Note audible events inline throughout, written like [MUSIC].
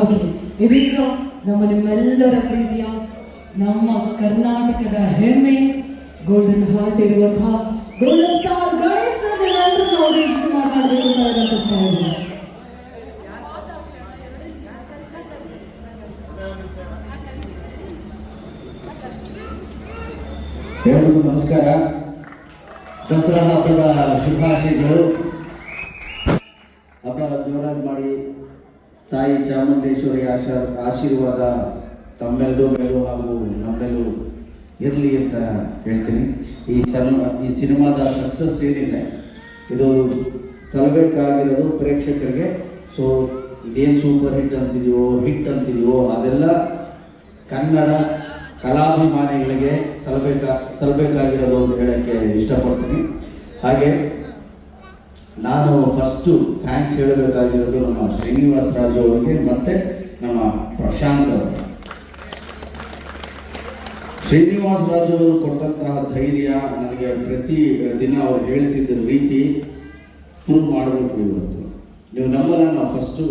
Okay ಇದೀಗ ನಮ್ಮ ನಿಮ್ಮೆಲ್ಲರ ಪ್ರೀತಿಯ ನಮ್ಮ ಕರ್ನಾಟಕದ ಹೆಮ್ಮೆ ಗೋಲ್ಡನ್ ಹಾರ್ಟ್ ಇರುವಂತಹ ಗೋಲ್ಡನ್ ಸ್ಟಾರ್ ಗಣೇಶ್ ನಿಮ್ಮೆಲ್ಲರೂ ನೋಡಿ ಮಾತಾಡಬೇಕು ಅಂತ ಇದ್ದೀನಿ ಎಲ್ರಿಗೂ ನಮಸ್ಕಾರ. ದಸರಾ ಹಬ್ಬದ ಶುಭಾಶಯಗಳು. ಹಬ್ಬ ಜೋರಾಗಿ ಮಾಡಿ. ತಾಯಿ ಚಾಮುಂಡೇಶ್ವರಿ ಆಶ, ಆಶೀರ್ವಾದ ತಮ್ಮೆಲ್ಲರೂ ಮೇಲೂ ಹಾಗೂ ನಮ್ಮೆಲ್ಲೂ ಇರಲಿ ಅಂತ ಹೇಳ್ತೀನಿ. ಈ ಸನ್ ಈ ಸಿನಿಮಾದ ಸಕ್ಸಸ್ ಏನಿದೆ, ಇದು ಸಲ್ಲಬೇಕಾಗಿರೋದು ಪ್ರೇಕ್ಷಕರಿಗೆ. ಸೊ ಇದೇನು ಸೂಪರ್ ಹಿಟ್ ಅಂತಿದೆಯೋ ಹಿಟ್ ಅಂತಿದೆಯೋ, ಅದೆಲ್ಲ ಕನ್ನಡ ಕಲಾಭಿಮಾನಿಗಳಿಗೆ ಸಲಬೇಕಾ ಸಲಬೇಕಾಗಿರೋದು ಅಂತ ಹೇಳೋಕ್ಕೆ ಇಷ್ಟಪಡ್ತೀನಿ. ಹಾಗೆ ನಾನು ಫಸ್ಟು ಥ್ಯಾಂಕ್ಸ್ ಹೇಳಬೇಕಾಗಿರೋದು ನಮ್ಮ ಶ್ರೀನಿವಾಸ ರಾಜು ಅವರಿಗೆ, ಮತ್ತೆ ನಮ್ಮ ಪ್ರಶಾಂತ್ ಅವರು. ಶ್ರೀನಿವಾಸ ರಾಜು ಅವರು ಕೊಟ್ಟಂತಹ ಧೈರ್ಯ ನನಗೆ ಪ್ರತಿ ದಿನ ಅವ್ರು ಹೇಳ್ತಿದ್ದ ರೀತಿ ಪ್ರೂವ್ ಮಾಡಬೇಕು ಇವತ್ತು. ನೀವು ನಂಬಲ್ಲ, ನಾವು ಫಸ್ಟು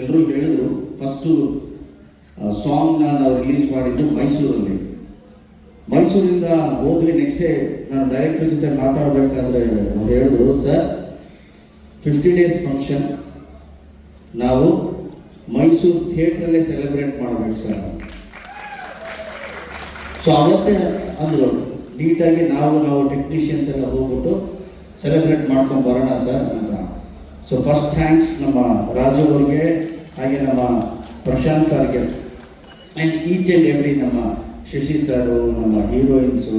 ಎಲ್ಲರೂ ಹೇಳಿದ್ರು. ಫಸ್ಟು ಸಾಂಗ್ನ ನಾವು ರಿಲೀಸ್ ಮಾಡಿದ್ದು ಮೈಸೂರಲ್ಲಿ. ಮೈಸೂರಿಂದ ಹೋದ್ವಿ ನೆಕ್ಸ್ಟ್ ಡೇ ನಾನು ಡೈರೆಕ್ಟರ್ ಜೊತೆ ಮಾತಾಡಬೇಕಾದ್ರೆ ಅವ್ರು ಹೇಳಿದ್ರು ಸರ್ ಫಿಫ್ಟಿ ಡೇಸ್ ಫಂಕ್ಷನ್ ನಾವು ಮೈಸೂರು ಥಿಯೇಟ್ರಲ್ಲೇ ಸೆಲೆಬ್ರೇಟ್ ಮಾಡಬೇಕು ಸರ್. ಸೊ ಅವತ್ತೇ ಅಂದರು, ನೀಟಾಗಿ ನಾವು ನಾವು ಟೆಕ್ನಿಷಿಯನ್ಸ್ ಎಲ್ಲ ಹೋಗ್ಬಿಟ್ಟು ಸೆಲೆಬ್ರೇಟ್ ಮಾಡ್ಕೊಂಡು ಬರೋಣ ಸರ್ ಅಂತ. ಸೊ ಫಸ್ಟ್ ಥ್ಯಾಂಕ್ಸ್ ನಮ್ಮ ರಾಜು ಅವ್ರಿಗೆ, ಹಾಗೆ ನಮ್ಮ ಪ್ರಶಾಂತ್ ಸರ್ಗೆ. ಆ್ಯಂಡ್ ಈಚ್ ಆ್ಯಂಡ್ ಎವ್ರಿ ನಮ್ಮ ಶಶಿ ಸರು, ನಮ್ಮ ಹೀರೋಯಿನ್ಸು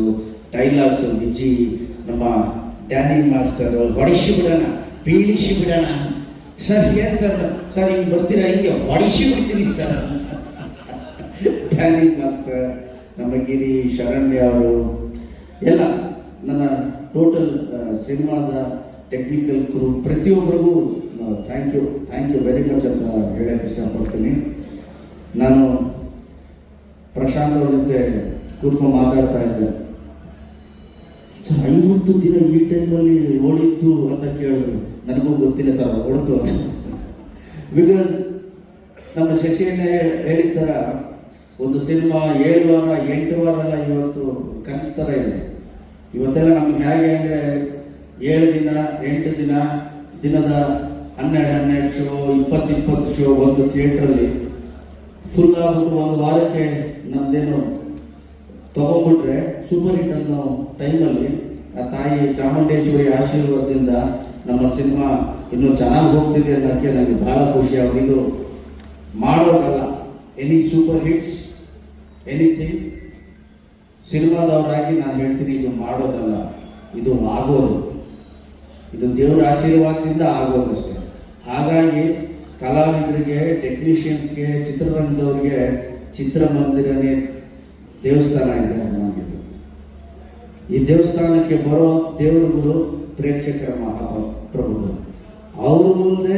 ಡೈಲಾಗ್ಸು ವಿಜಿ, ನಮ್ಮ ಡ್ಯಾನಿಂಗ್ ಮಾಸ್ಟರು ಒಡಿಶಿ ಬಿಡೋಣ ಬೀಳಿಸಿ ಬಿಡೋಣ ಸರ್, ಏನು ಸರ್? ಸರ್, ಹಿಂಗೆ ಬರ್ತೀರಾ? ಹಿಂಗೆ ಹೊಡಿಸಿ ಬಿಡ್ತೀನಿ ಸರ್. ಡ್ಯಾನಿ ಮಾಸ್ಟರ್, ನಮ್ಮ ಗಿರಿ ಶರಣ್ಯ ಅವರು, ಎಲ್ಲ ನನ್ನ ಟೋಟಲ್ ಸಿನಿಮಾದ ಟೆಕ್ನಿಕಲ್ ಕ್ರೂ ಪ್ರತಿಯೊಬ್ಬರಿಗೂ thank you thank you very much ಅಂತ ಹೇಳಕ್ಕೆ ಇಷ್ಟಪಡ್ತೀನಿ. ನಾನು ಪ್ರಶಾಂತ್ ಅವ್ರ ಜೊತೆ ಕೂತ್ಕೊಂಡು ಮಾತಾಡ್ತಾ ಇದ್ದೆ. ಐವತ್ತು ದಿನ ಈ ಟೈಮಲ್ಲಿ ಓಡಿದ್ದು ಅಂತ ಕೇಳಿದ್ರು. ನನಗೂ ಗೊತ್ತಿಲ್ಲ ಸರ್ ಹೊಡೆತು ಬಿಕಾಸ್ ನಮ್ಮ ಶಶಿಯಣ್ಣ ಹೇಳಿದ ಥರ ಒಂದು ಸಿನಿಮಾ ಏಳು ವಾರ, ಎಂಟು ವಾರ ಎಲ್ಲ ಇವತ್ತು ಕನಸ್ತರ ಇದೆ ಇವತ್ತೆಲ್ಲ ನಮ್ಗೆ ಹೇಗೆ ಅಂದರೆ ಏಳು ದಿನ, ಎಂಟು ದಿನ, ದಿನದ ಹನ್ನೆರಡು ಹನ್ನೆರಡು ಶೋ ಇಪ್ಪತ್ತು ಇಪ್ಪತ್ತು ಶೋ ಒಂದು ಥಿಯೇಟ್ರಲ್ಲಿ ಫುಲ್ ಆಗ್ಬಿಟ್ಟು ಒಂದು ವಾರಕ್ಕೆ ನಮ್ದೇನು ತಗೊಂಡ್ಬಿಟ್ರೆ ಸೂಪರ್ ಹಿಟ್ ಅನ್ನೋ ಟೈಮಲ್ಲಿ ಆ ತಾಯಿ ಚಾಮುಂಡೇಶ್ವರಿ ಆಶೀರ್ವಾದದಿಂದ ನಮ್ಮ ಸಿನಿಮಾ ಇನ್ನೂ ಚೆನ್ನಾಗಿ ಹೋಗ್ತಿದೆ ಅನ್ನೋಕ್ಕೆ ನನಗೆ ಬಹಳ ಖುಷಿ. ಇದು ಮಾಡೋದಲ್ಲ. ಎನಿ ಸೂಪರ್ ಹಿಟ್ಸ್ ಎನಿಥಿಂಗ್ ಸಿನಿಮಾದವರಾಗಿ ನಾನು ಹೇಳ್ತೀನಿ, ಇದು ಮಾಡೋದಲ್ಲ. ಇದು ಆಗೋದು. ಇದು ದೇವರ ಆಶೀರ್ವಾದದಿಂದ ಆಗೋದಷ್ಟೇ ಹಾಗಾಗಿ ಕಲಾವಿದರಿಗೆ ಟೆಕ್ನಿಷಿಯನ್ಸ್ಗೆ ಚಿತ್ರರಂಗದವ್ರಿಗೆ ಚಿತ್ರಮಂದಿರನೇ ದೇವಸ್ಥಾನ ಇದೆ ಅನ್ನೋದು ಈ ದೇವಸ್ಥಾನಕ್ಕೆ ಬರೋ ದೇವರುಗಳು ಪ್ರೇಕ್ಷಕರ ಮಹಾಪ್ರಭುಗಳು ಅವ್ರ ಮುಂದೆ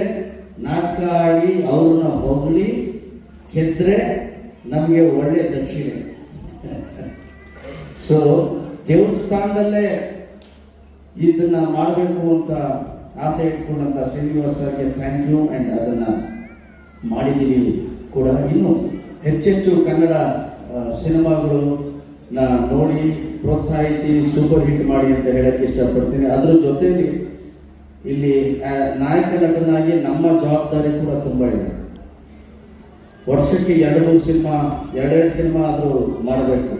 ನಾಟಕ ಆಡಿ ಅವ್ರನ್ನ ಹೊಗಳಿ, ಗೆದ್ರೆ ನಮಗೆ ಒಳ್ಳೆ ದಕ್ಷಿಣೆ. [LAUGHS] ಸೊ ದೇವಸ್ಥಾನದಲ್ಲೇ ಇದನ್ನ ಮಾಡಬೇಕು ಅಂತ ಆಸೆ ಇಟ್ಕೊಂಡಂತ ಶ್ರೀನಿವಾಸ್ ಸರ್ಗೆ ಥ್ಯಾಂಕ್ ಯು ಆ್ಯಂಡ್ ಅದನ್ನ ಮಾಡಿದ್ದೀವಿ ಕೂಡ. ಇನ್ನು ಹೆಚ್ಚೆಚ್ಚು ಕನ್ನಡ ಸಿನಿಮಾಗಳು ನೋಡಿ ಪ್ರೋತ್ಸಾಹಿಸಿ ಸೂಪರ್ ಹಿಟ್ ಮಾಡಿ ಅಂತ ಹೇಳಕ್ಕೆ ಇಷ್ಟಪಡ್ತೀನಿ. ಅದ್ರ ಜೊತೆಯಲ್ಲಿ ಇಲ್ಲಿ ನಾಯಕ ನಟನಾಗಿ ನಮ್ಮ ಜವಾಬ್ದಾರಿ ಕೂಡ ತುಂಬ ಇದೆ. ವರ್ಷಕ್ಕೆ ಎರಡು ಮೂರು ಸಿನಿಮಾ, ಎರಡೆರಡು ಸಿನಿಮಾ ಆದರೂ ಮಾಡಬೇಕು.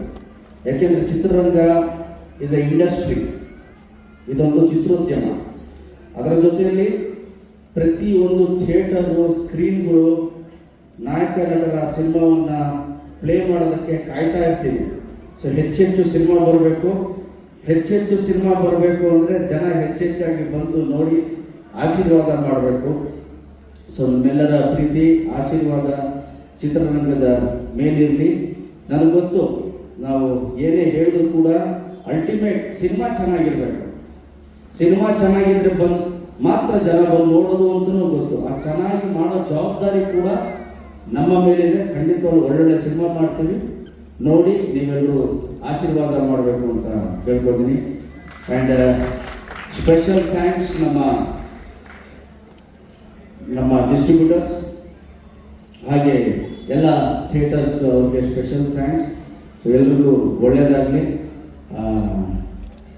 ಯಾಕೆಂದ್ರೆ ಚಿತ್ರರಂಗ ಇಸ್ ಅ ಇಂಡಸ್ಟ್ರಿ ಇದೊಂದು ಚಿತ್ರೋದ್ಯಮ. ಅದರ ಜೊತೆಯಲ್ಲಿ ಪ್ರತಿಯೊಂದು ಥಿಯೇಟರು ಸ್ಕ್ರೀನ್ಗಳು ನಾಯಕ ನಟರ ಸಿನಿಮಾವನ್ನು ಪ್ಲೇ ಮಾಡೋದಕ್ಕೆ ಕಾಯ್ತಾ ಇರ್ತೀವಿ. ಸೊ ಹೆಚ್ಚೆಚ್ಚು ಸಿನಿಮಾ ಬರಬೇಕು. ಹೆಚ್ಚೆಚ್ಚು ಸಿನಿಮಾ ಬರಬೇಕು ಅಂದರೆ ಜನ ಹೆಚ್ಚೆಚ್ಚಾಗಿ ಬಂದು ನೋಡಿ ಆಶೀರ್ವಾದ ಮಾಡಬೇಕು. ಸೊ ನಿಮ್ಮೆಲ್ಲರ ಪ್ರೀತಿ, ಆಶೀರ್ವಾದ ಚಿತ್ರರಂಗದ ಮೇಲಿರಲಿ. ನನಗೆ ಗೊತ್ತು, ನಾವು ಏನೇ ಹೇಳಿದ್ರು ಕೂಡ ಅಲ್ಟಿಮೇಟ್ ಸಿನಿಮಾ ಚೆನ್ನಾಗಿರ್ಬೇಕು. ಸಿನಿಮಾ ಚೆನ್ನಾಗಿದ್ರೆ ಬಂದು ಮಾತ್ರ ಜನ ಬಂದು ನೋಡೋದು ಅಂತಲೂ ಗೊತ್ತು. ಆ ಚೆನ್ನಾಗಿ ಮಾಡೋ ಜವಾಬ್ದಾರಿ ಕೂಡ ನಮ್ಮ ಮೇಲಿದೆ. ಖಂಡಿತವಾಗಿ ಒಳ್ಳೊಳ್ಳೆ ಸಿನಿಮಾ ಮಾಡ್ತೀವಿ. ನೋಡಿ ನೀವೆಲ್ಲರೂ ಆಶೀರ್ವಾದ ಮಾಡಬೇಕು ಅಂತ ಕೇಳ್ಕೊತೀನಿ. ಆ್ಯಂಡ್ ಸ್ಪೆಷಲ್ ಥ್ಯಾಂಕ್ಸ್ ನಮ್ಮ ನಮ್ಮ ಡಿಸ್ಟ್ರಿಬ್ಯೂಟರ್ಸ್ ಹಾಗೆ ಎಲ್ಲ ಥಿಯೇಟರ್ಸ್ ಅವ್ರಿಗೆ ಸ್ಪೆಷಲ್ ಥ್ಯಾಂಕ್ಸ್ ಸೊ ಎಲ್ರಿಗೂ ಒಳ್ಳೆಯದಾಗಲಿ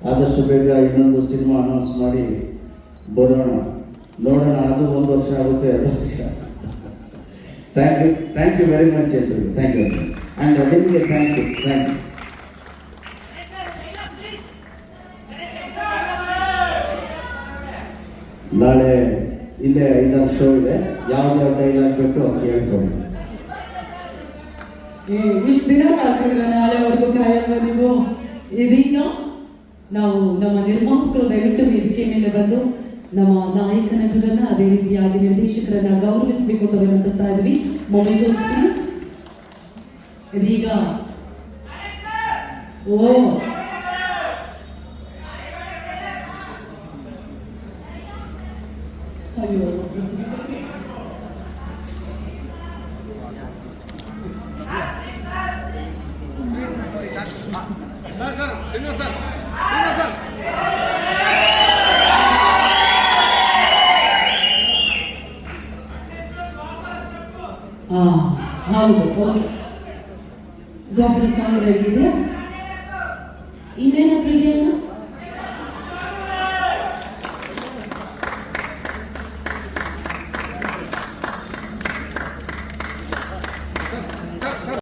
ಆದಷ್ಟು ಬೇಗ ಇನ್ನೊಂದು ಸಿನಿಮಾ ಅನೌನ್ಸ್ ಮಾಡಿ ಬರೋಣ. ನೋಡೋಣ, ಅದು ಒಂದು ವರ್ಷ ಆಗುತ್ತೆ, ಎರಡು ವರ್ಷ. Thank you thank you very much ಎಲ್ರಿಗೂ. Thank you thank you thank you ನಾಳೆ ಇಲ್ಲೇ ಐದಾರು ಶೋ ಇದೆ. ಯಾವ್ದು ಡೈಲಾಗ್ ಬೇಕು ಅವ್ರು ಕೇಳ್ಕೊಂಡು ಇಷ್ಟು ದಿನ ಕಾಯ್ತಿದ್ರ ನಾಳೆವರೆಗೂ ಕಾಯಲ್ವ ನೀವು? ಇದೀಗ ನಾವು ನಮ್ಮ ನಿರ್ಮಾಪಕರು ದಯವಿಟ್ಟು ವೇದಿಕೆ ಮೇಲೆ ಬಂದು ನಮ್ಮ ನಾಯಕ ನಟರನ್ನ ಅದೇ ರೀತಿಯಾಗಿ ನಿರ್ದೇಶಕರನ್ನ ಗೌರವಿಸಬೇಕು ಅಂತ ವಿನಂತಿಸ್ತಾ ಇದ್ವಿ ಮೊಮೆಂಟೋಸ್ ಪ್ಲೀಸ್ ಇದೀಗ ಓ ಅಯ್ಯೋ sir sir Srinivas sir Srinivas sir ಹಾ ಗೋಪುರ ಸಾಂಗ್ ರೆಡಿ ಇನ್ನೇನಾದ್ರೂ ಇದೆಯಲ್ಲ